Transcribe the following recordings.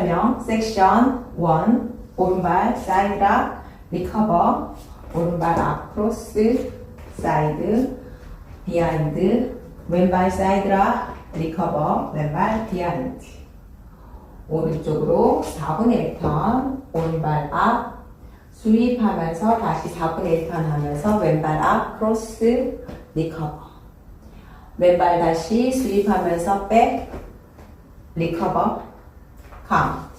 설명 섹션 1 오른발 사이드락 리커버 오른발 앞 크로스 사이드 비하인드 왼발 사이드락 리커버 왼발 비하인드. 오른쪽으로 4분의 1턴 오른발 앞 스윕하면서 다시 4분의 1턴 하면서 왼발 앞 크로스 리커버. 왼발 다시 스윕하면서 백 리커버 count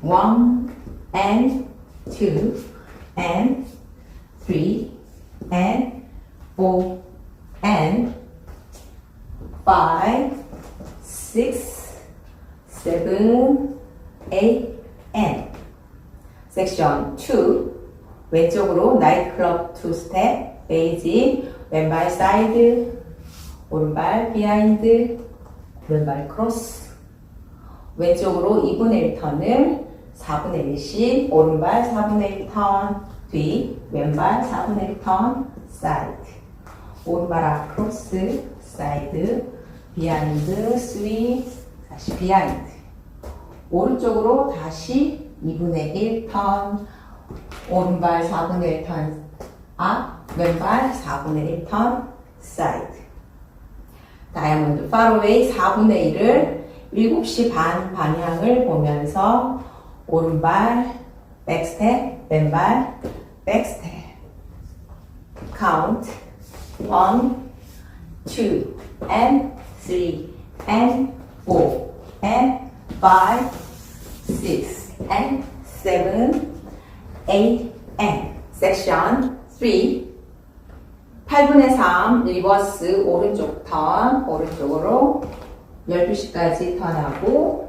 one and two and three and four and five six seven eight and 섹션 2 왼쪽으로 나이트클럽 2 스텝 베이지 왼발 사이드 오른발 비하인드 왼발 크로스 왼쪽으로 2분의 1턴을 4분의 1씩 오른발 4분의 1턴 뒤 왼발 4분의 1턴 사이드. 오른발 앞 크로스 사이드. 비하인드 스윗 다시 비하인드. 오른쪽으로 다시 2분의 1턴 오른발 4분의 1턴 앞 왼발 4분의 1턴 사이드. 다이아몬드 파로웨이 4분의 1을 7시 반 방향을 보면서 오른발 백스텝 왼발 백스텝. Count. 1 2 and 3 and 4 and 5 6 and 7 8 and. Section 3 8분의 3 리버스 오른쪽 턴 오른쪽으로 12시까지 턴하고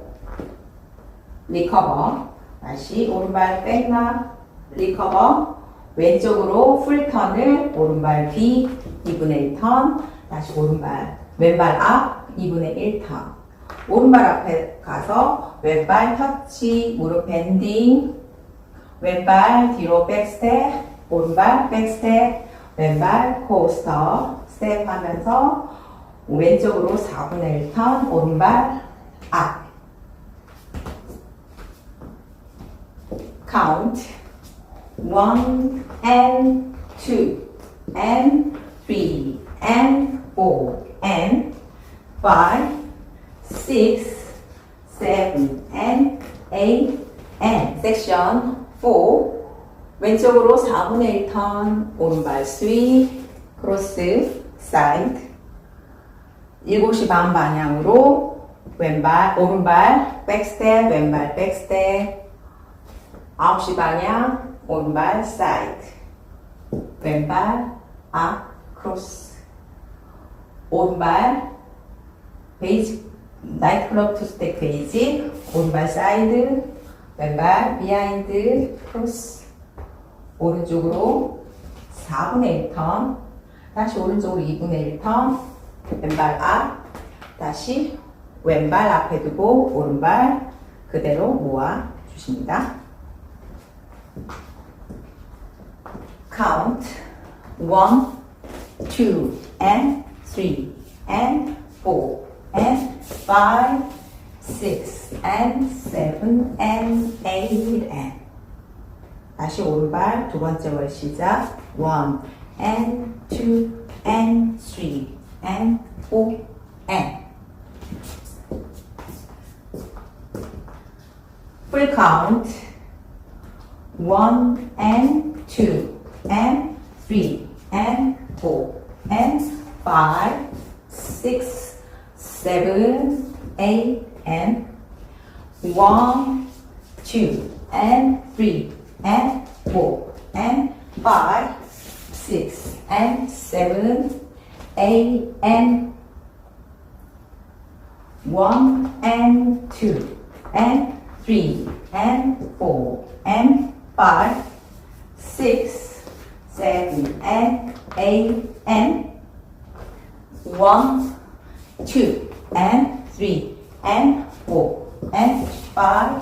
리커버. 다시 오른발 백락 리커버. 왼쪽으로 풀턴을 오른발 뒤 2분의 1턴. 다시 오른발 왼발 앞 2분의 1턴. 오른발 앞에 가서 왼발 터치 무릎 밴딩. 왼발 뒤로 백스텝 오른발 백스텝. 왼발 코스터 스텝 하면서 왼쪽으로 4분의 1턴 오른발 앞 count 1 and 2 and 3 and 4 and 5 6 7 and 8 and section 4 왼쪽으로 4분의 1턴 오른발 스윗 크로스 사이드 7시 반 방향으로 왼발 오른발 백스텝 왼발 백스텝. 9시 방향 오른발 사이드. 왼발 앞 크로스. 오른발 베이지 나이트클럽 투스텝 베이지. 오른발 사이드. 왼발 비하인드 크로스. 오른쪽으로 4분의 1턴. 다시 오른쪽으로 2분의 1턴 왼발 앞 다시 왼발 앞에 두고 오른발 그대로 모아 주십니다. count 1, 2, and 3, and 4, and 5, 6, and 7, and 8, and 다시 오른발 두 번째 월 시작 1, and 2, and 3, N O N. Full count. One and two and three and four and five, six, seven, eight, and one, two, and three, and four, and five, six, and seven, 8 and 1 and 2 and 3 and 4 and 5 6 7 and 8 and 1 2 and 3 and 4 and 5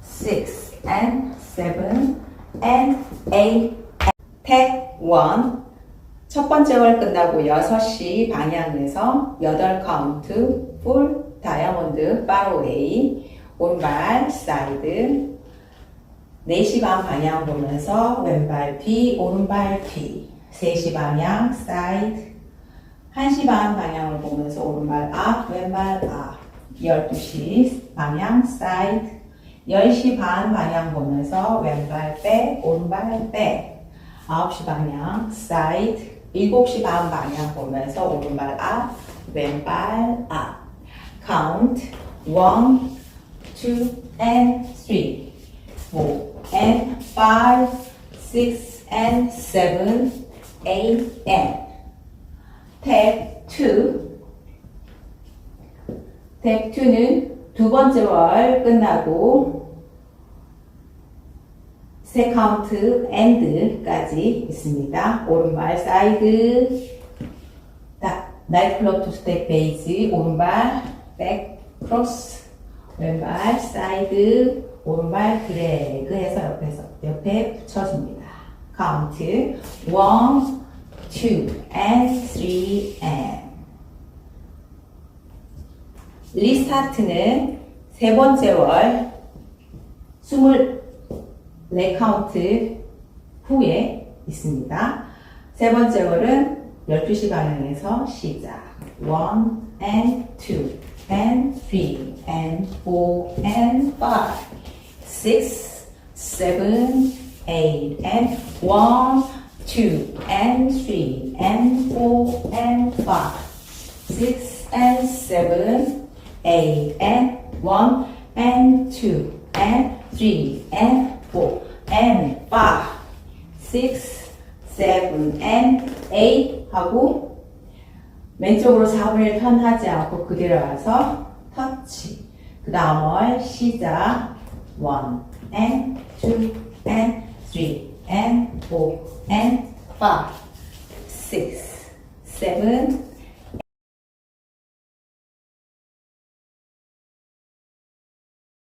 6 and 7 and 8탭 1. 첫 번째 월 끝나고 6시 방향에서 8 카운트 풀 다이아몬드 파로웨이 오른발 사이드. 4시 반 방향 보면서 왼발 뒤 오른발 뒤 3시 방향 사이드. 1시 반 방향을 보면서 오른발 앞 왼발 앞. 12시 방향 사이드. 10시 반 방향 보면서 왼발 백 오른발 백 9시 방향 사이드 7시 반 방향 보면서 오른발 앞 왼발 앞. Count 1 2 and 3 4 and 5 6 and 7 8 and. 탭2탭 2는 두 번째 월 끝나고 세 카운트 엔드까지 있습니다. 오른발 사이드. 딱 나이클럽 투 스텝 베이지 오른발 백 크로스 왼발 사이드. 오른발 드래그 해서 옆에서 옆에 붙여줍니다. 카운트 1, 2 and 3 and. 리스타트는 세 번째 월 24카운트 후에 있습니다. 세 번째 월은 12시 방향에서 시작. 1 and 2 and 3 and 4 and 5 6 7 8 and 1 2 and 3 and 4 and 5 6 and 7 8 and 1 and 2 and 3 and 4 and 5 6 7 and 8 하고 왼쪽으로 4분의 1 턴하지 않고 그대로 와서 터치. 그 다음 월 시작. 1 and 2 and 3 and 4 and 5 6 7